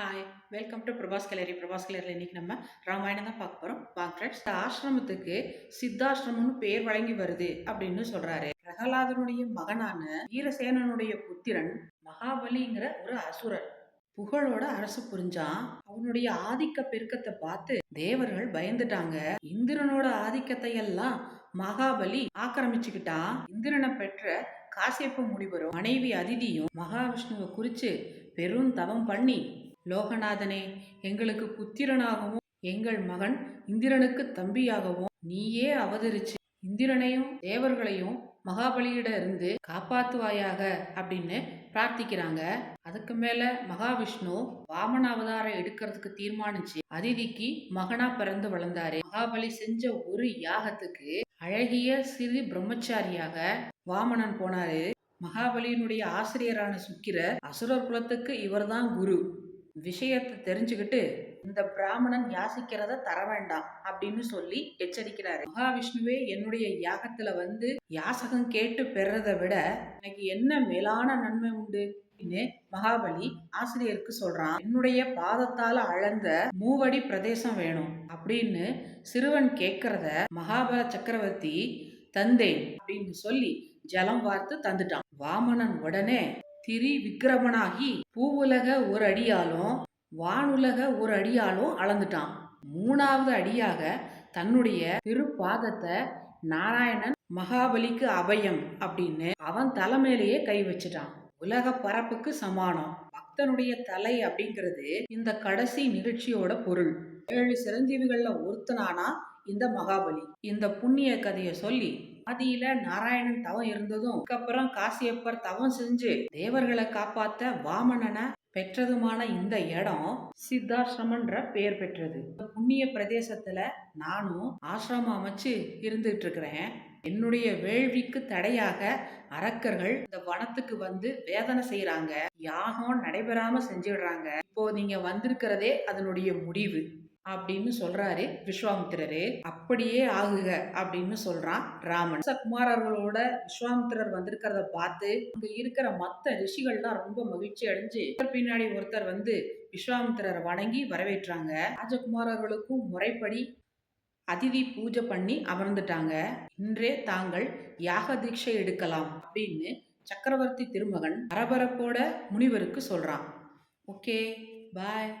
Hi welcome to Prabhas கலரி பிரபாஸ் கலேரியில் இன்னைக்கு நம்ம ராமாயணம் தான் பார்க்க போகிறோம் வாங்க ஃப்ரெண்ட்ஸ் இந்த ஆசிரமத்துக்கு சித்தாசிரமம்னு பேர் வழங்கி வருது அப்படின்னு சொல்கிறாரு பிரகலாதனுடைய மகனான வீரசேனனுடைய புத்திரன் மகாபலிங்கிற ஒரு அசுரன் புகழோட அரசு புரிஞ்சான். அவனுடைய ஆதிக்க பெருக்கத்தை பார்த்து தேவர்கள் பயந்துட்டாங்க. இந்திரனோட ஆதிக்கத்தை எல்லாம் மகாபலி ஆக்கிரமிச்சுக்கிட்டான். இந்திரனை பெற்ற காசியப்ப முனிவரும் மனைவி அதிதியும் மகாவிஷ்ணுவை குறித்து பெரும் தவம் பண்ணி லோகநாதனே எங்களுக்கு புத்திரனாகவும் எங்கள் மகன் இந்திரனுக்கு தம்பியாகவும் நீயே அவதரிச்சு இந்திரனையும் தேவர்களையும் மகாபலியிட இருந்து காப்பாத்துவாயாக அப்படின்னு பிரார்த்திக்கிறாங்க. அதுக்கு மேல மகாவிஷ்ணு வாமன அவதாரம் எடுக்கிறதுக்கு தீர்மானிச்சு அதிதிக்கு மகனா பிறந்து வளர்ந்தாரு. மகாபலி செஞ்ச ஒரு யாகத்துக்கு அழகிய சிறு பிரம்மச்சாரியாக வாமனன் போனாரு. மகாபலியினுடைய ஆசிரியரான சுக்கிரர் அசுரர் குலத்துக்கு இவர்தான் குரு. விஷயத்தை தெரிஞ்சுக்கிட்டு இந்த பிராமணன் யாசிக்கிறத தர வேண்டாம் அப்படின்னு சொல்லி எச்சரிக்கிறாரு. மகாவிஷ்ணுவே என்னுடைய யாகத்துல வந்து யாசகம் கேட்டு பெறதை விட எனக்கு என்ன மேலான நன்மை உண்டு அப்படின்னு மகாபலி ஆசிரியருக்கு சொல்றான். என்னுடைய பாதத்தால அளந்த மூவடி பிரதேசம் வேணும் அப்படின்னு சிறுவன் கேட்கறத மகாபல சக்கரவர்த்தி தந்தேன் அப்படின்னு சொல்லி ஜலம் வார்த்து தந்துட்டான். வாமனன் உடனே திரி விக்கிரமனாகி பூவுலக ஒரு அடியாலும் வானுலக ஒரு அடியாலும் அளந்துட்டான். மூணாவது அடியாக தன்னுடைய திருப்பாதத்தை நாராயணன் மகாபலிக்கு அபயம் அப்படின்னு அவன் தலைமையிலேயே கை வச்சுட்டான். உலக பரப்புக்கு சமானம். பக்தனுடைய தலை அப்படிங்கிறது இந்த கடைசி நிகழ்ச்சியோட பொருள். ஏழு சிரஞ்சீவிகள்ல ஒருத்தனானா இந்த மகாபலி. இந்த புண்ணிய கதையை சொல்லி ஆதியில நாராயணன் தவம் இருந்ததும் அதுக்கப்புறம் காசியப்பர் தவம் செஞ்சு தேவர்களை காப்பாத்த வாமனனை பெற்றதுமான இந்த இடம் சித்தாசிரமன்ற பெயர் பெற்றது. இந்த புண்ணிய பிரதேசத்துல நானும் ஆசிரமம் அமைச்சு இருந்துட்டு இருக்கிறேன் என்னுடைய வேள்விக்கு தடையாக அரக்கர்கள் இந்த வனத்துக்கு வந்து வேதனை செய்யறாங்க யாகம் நடைபெறாம செஞ்சிடுறாங்க. இப்போ நீங்க வந்திருக்கிறதே அதனுடைய முடிவு. அப்படின்னு சொல்றாரு விஸ்வாமித்திரரே. அப்படியே ஆகுக அப்படின்னு சொல்றான் ராமன். குமாரர்களோட விஸ்வாமித்திரர் வந்திருக்கிறத பார்த்து அங்க இருக்கிற மத்த ரிஷிகள்லாம் ரொம்ப மகிழ்ச்சி அடைஞ்சு பின்னாடி ஒருத்தர் வந்து விஸ்வாமித்திரரை வணங்கி வரவேற்றாங்க. ராஜகுமாரர்களுக்கும் முறைப்படி அதிதி பூஜை பண்ணி அமர்ந்துட்டாங்க. இன்றே தாங்கள் யாக தீட்சை எடுக்கலாம் அப்படின்னு சக்கரவர்த்தி திருமகன் பரபரப்போட முனிவருக்கு சொல்றான். Okay bye.